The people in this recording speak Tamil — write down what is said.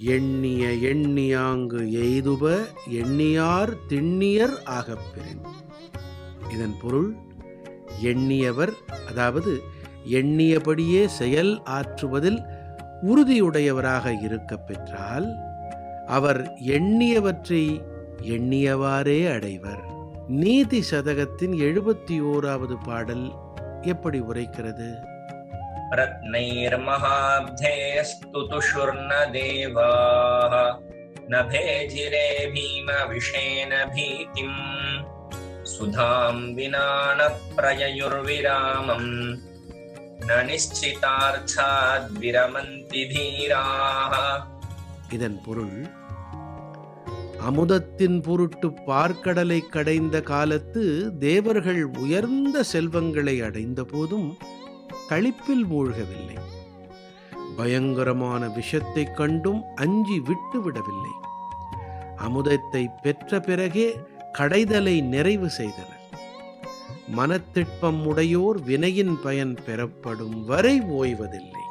எண்ணிய எண்ணியாங்கு எய்துப எண்ணியார் திண்ணியர் ஆகப்பெறின். இதன் பொருள் எண்ணியவர் அதாவது எண்ணியபடியே செயல் ஆற்றுவதில் உறுதியுடையவராக இருக்கப் பெற்றால் அவர் எண்ணியவற்றை எண்ணியவாறே அடைவர். நீதி சதகத்தின் எழுபத்தி ஓராவது பாடல் எப்படி உரைக்கிறது? रत्नैर्महाब्धेस्तुतुषुर्न देवाः न भेजिरे भीमविषेण भीतिम् सुधां विना न प्रययुर्विरामम् न निश्चितार्थाद्विरमन्ति धीराः இதன் பொருள் அமுதத்தின் பொருட்டு பார்க்கடலை கடைந்த காலத்து தேவர்கள் உயர்ந்த செல்வங்களை அடைந்த போதும் களிப்பில் மூழ்கவில்லை. பயங்கரமான விஷத்தைக் கண்டும் அஞ்சி விட்டு விடவில்லை. அமுதத்தை பெற்ற பிறகே கடைதலை நிறைவு செய்தனர் மனத்திட்பம் உடையோர் வினையின் பயன் பெறப்படும் வரை ஓய்வதில்லை.